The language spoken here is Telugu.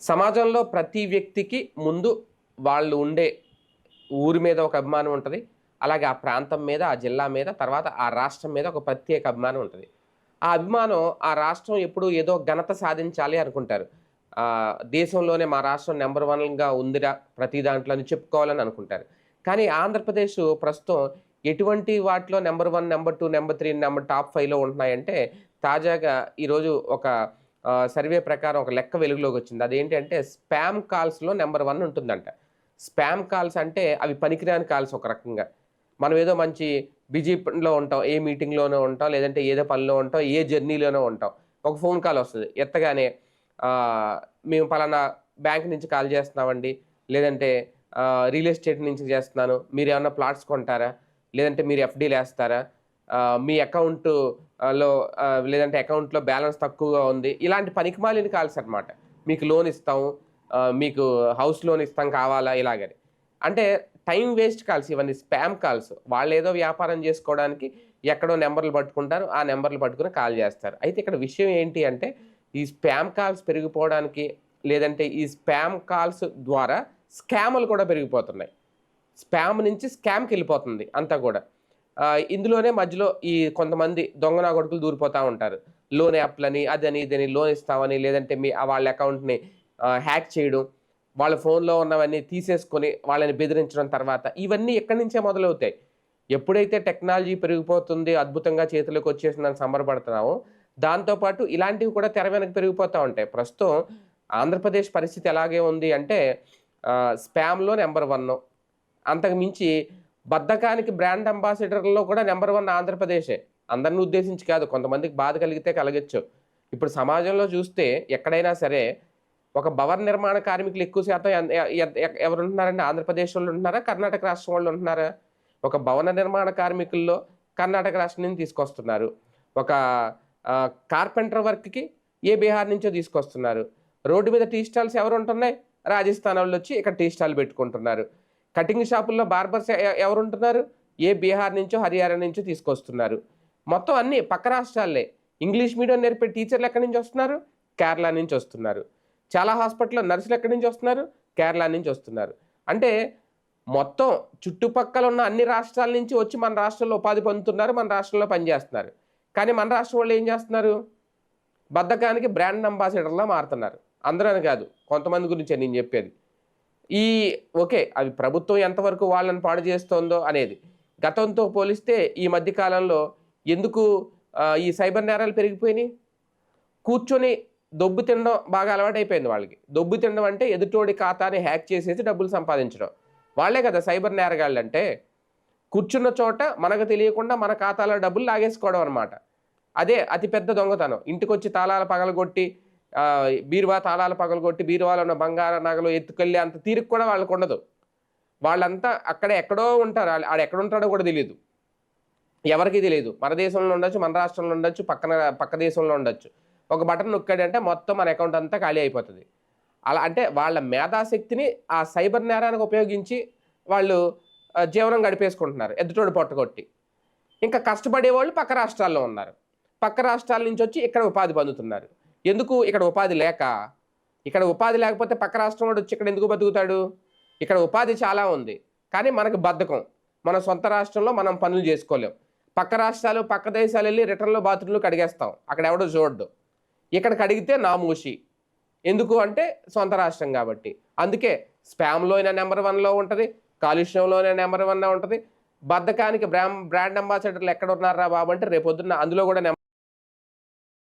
సమాజంలో ప్రతి వ్యక్తికి ముందు వాళ్ళు ఉండే ఊరి మీద ఒక అభిమానం ఉంటుంది. అలాగే ఆ ప్రాంతం మీద ఆ జిల్లా మీద తర్వాత ఆ రాష్ట్రం మీద ఒక ప్రత్యేక అభిమానం ఉంటుంది. ఆ అభిమానం ఆ రాష్ట్రం ఎప్పుడు ఏదో ఘనత సాధించాలి అనుకుంటారు. దేశంలోనే మా రాష్ట్రం నెంబర్ వన్గా ఉందిరా ప్రతి దాంట్లో అని చెప్పుకోవాలని అనుకుంటారు. కానీ ఆంధ్రప్రదేశ్ ప్రస్తుతం ఎటువంటి వాటిలో number one number two number three number top ఫైవ్లో ఉంటున్నాయంటే తాజాగా ఈరోజు ఒక సర్వే ప్రకారం ఒక లెక్క వెలుగులోకి వచ్చింది అదేంటంటే స్పామ్ కాల్స్లో నెంబర్ వన్ ఉంటుందంట. స్పామ్ కాల్స్ అంటే అవి పనికిరాని కాల్స్ ఒక రకంగా. మనం ఏదో మంచి బిజీలో ఉంటాం ఏ మీటింగ్లోనో ఉంటాం లేదంటే ఏదో పనిలో ఉంటాం ఏ జర్నీలోనో ఉంటాం. ఒక ఫోన్ కాల్ వస్తుంది. ఎత్తగానే మేము పలానా బ్యాంక్ నుంచి కాల్ చేస్తున్నామండి లేదంటే రియల్ ఎస్టేట్ నుంచి చేస్తున్నాను మీరు ఏమైనా ప్లాట్స్ కొంటారా లేదంటే మీరు ఎఫ్డీలు వేస్తారా మీ అకౌంట్ లో లేదంటే అకౌంట్లో బ్యాలెన్స్ తక్కువగా ఉంది. ఇలాంటి పనికిమాలిన కాల్స్ అనమాట మీకు లోన్ ఇస్తాం మీకు హౌస్ లోన్ ఇస్తాం కావాలా ఇలాగని. అంటే టైం వేస్ట్ కాల్స్ ఇవన్నీ స్పామ్ కాల్స్. వాళ్ళు ఏదో వ్యాపారం చేసుకోవడానికి ఎక్కడో నెంబర్లు పట్టుకుంటారు ఆ నెంబర్లు పట్టుకుని కాల్ చేస్తారు. అయితే ఇక్కడ విషయం ఏంటి అంటే ఈ స్పామ్ కాల్స్ పెరిగిపోవడానికి లేదంటే ఈ స్పామ్ కాల్స్ ద్వారా స్కాములు కూడా పెరిగిపోతున్నాయి. స్పామ్ నుంచి స్కామ్కి వెళ్ళిపోతుంది అంతా కూడా. ఇందులోనే మధ్యలో ఈ కొంతమంది దొంగ నా కొడుకులు దూరిపోతూ ఉంటారు. లోన్ యాప్లని అదని ఇదని లోన్ ఇస్తామని లేదంటే మీ వాళ్ళ అకౌంట్ని హ్యాక్ చేయడం వాళ్ళ ఫోన్లో ఉన్నవన్నీ తీసేసుకొని వాళ్ళని బెదిరించడం తర్వాత ఇవన్నీ ఎక్కడి నుంచే మొదలవుతాయి? ఎప్పుడైతే టెక్నాలజీ పెరిగిపోతుంది అద్భుతంగా చేతిలోకి వచ్చేసిందని సంబరపడుతున్నామో దాంతోపాటు ఇలాంటివి కూడా తెర వెనక పెరిగిపోతూ ఉంటాయి. ప్రస్తుతం ఆంధ్రప్రదేశ్ పరిస్థితి ఎలాగే ఉంది అంటే స్పామ్లో నెంబర్ వన్ అంతకు మించి బద్ధకానికి బ్రాండ్ అంబాసిడర్లో కూడా నెంబర్ వన్ ఆంధ్రప్రదేశే. అందరిని ఉద్దేశించి కాదు కొంతమందికి బాధ కలిగితే కలగచ్చు. ఇప్పుడు సమాజంలో చూస్తే ఎక్కడైనా సరే ఒక భవన నిర్మాణ కార్మికులు ఎక్కువ శాతం ఎన్- ఎవరు ఉంటున్నారండి ఆంధ్రప్రదేశ్ వాళ్ళు ఉంటున్నారా? కర్ణాటక రాష్ట్రం వాళ్ళు ఉంటున్నారా? ఒక భవన నిర్మాణ కార్మికుల్లో కర్ణాటక రాష్ట్రం నుంచి తీసుకొస్తున్నారు. ఒక కార్పెంటర్ వర్క్కి ఏ బీహార్ నుంచో తీసుకొస్తున్నారు. రోడ్డు మీద టీ స్టాల్స్ ఎవరు ఉంటున్నాయి రాజస్థాన్ వాళ్ళు వచ్చి ఇక్కడ టీ స్టాల్ పెట్టుకుంటున్నారు. కటింగ్ షాపుల్లో బార్బర్స్ ఎవరు ఉంటున్నారు ఏ బీహార్ నుంచో హర్యానా నుంచో తీసుకొస్తున్నారు. మొత్తం అన్ని పక్క రాష్ట్రాలే. ఇంగ్లీష్ మీడియం నేర్పే టీచర్లు ఎక్కడి నుంచి వస్తున్నారు? కేరళ నుంచి వస్తున్నారు. చాలా హాస్పిటల్లో నర్సులు ఎక్కడి నుంచి వస్తున్నారు? కేరళ నుంచి వస్తున్నారు. అంటే మొత్తం చుట్టుపక్కల ఉన్న అన్ని రాష్ట్రాల నుంచి వచ్చి మన రాష్ట్రంలో ఉపాధి పొందుతున్నారు మన రాష్ట్రంలో పనిచేస్తున్నారు. కానీ మన రాష్ట్రం వాళ్ళు ఏం చేస్తున్నారు? బద్ధకానికి బ్రాండ్ అంబాసిడర్లా మారుతున్నారు. అందరూ అని కాదు కొంతమంది గురించి నేను చెప్పేది. ఈ ఓకే అవి ప్రభుత్వం ఎంతవరకు వాళ్ళని పాడు చేస్తోందో అనేది. గతంతో పోలిస్తే ఈ మధ్య కాలంలో ఎందుకు ఈ సైబర్ నేరాలు పెరిగిపోయినాయి? కూర్చొని దొబ్బు తినడం బాగా అలవాటైపోయింది వాళ్ళకి. దొబ్బు తినడం అంటే ఎదుటోడి ఖాతాని హ్యాక్ చేసేసి డబ్బులు సంపాదించడం. వాళ్ళే కదా సైబర్ నేరగాళ్ళు అంటే కూర్చున్న చోట మనకు తెలియకుండా మన ఖాతాలో డబ్బులు లాగేసుకోవడం అనమాట అదే అతిపెద్ద దొంగతనం. ఇంటికొచ్చి తాళాలు పగలగొట్టి బీరువా తాళాలు పగలగొట్టి బీరువాలో ఉన్న బంగార నగలు ఎత్తుకెళ్ళి అంత తీరిక కూడా వాళ్ళకు ఉండదు. వాళ్ళంతా అక్కడ ఎక్కడో ఉంటారు. ఆడ- ఎక్కడ ఉంటాడో కూడా తెలియదు ఎవరికి తెలియదు మన దేశంలో ఉండొచ్చు మన రాష్ట్రంలో ఉండొచ్చు పక్కన పక్క దేశంలో ఉండొచ్చు. ఒక బటన్ నొక్కాడంటే మొత్తం మన అకౌంట్ అంతా ఖాళీ అయిపోతుంది. అలా అంటే వాళ్ళ మేధాశక్తిని ఆ సైబర్ నేరానికి ఉపయోగించి వాళ్ళు జీవనం గడిపేసుకుంటున్నారు. ఎదుటోడు పొట్టగొట్టి. ఇంకా కష్టపడే వాళ్ళు పక్క రాష్ట్రాల్లో ఉన్నారు. పక్క రాష్ట్రాల నుంచి వచ్చి ఇక్కడ ఉపాధి పొందుతున్నారు. ఎందుకు ఇక్కడ ఉపాధి లేక? ఇక్కడ ఉపాధి లేకపోతే పక్క రాష్ట్రం వాడు వచ్చి ఇక్కడ ఎందుకు బతుకుతాడు? ఇక్కడ ఉపాధి చాలా ఉంది. కానీ మనకు బద్ధకం. మన సొంత రాష్ట్రంలో మనం పనులు చేసుకోలేం. పక్క రాష్ట్రాలు పక్క దేశాలు వెళ్ళి రిటర్న్లో బాత్రూంలు కడిగేస్తాం. అక్కడ ఎవడో చూడడు. ఇక్కడ కడిగితే నామూషి ఎందుకు అంటే సొంత రాష్ట్రం కాబట్టి. అందుకే స్పామ్లో అయినా నెంబర్ వన్లో ఉంటుంది కాలుష్యంలోనే నెంబర్ వన్ ఉంటుంది. బద్ధకానికి బ్రాండ్ బ్రాండ్ అంబాసిడర్లు ఎక్కడ ఉన్నారా బాబు అంటే రేపొద్దున్న అందులో కూడా నెంబర్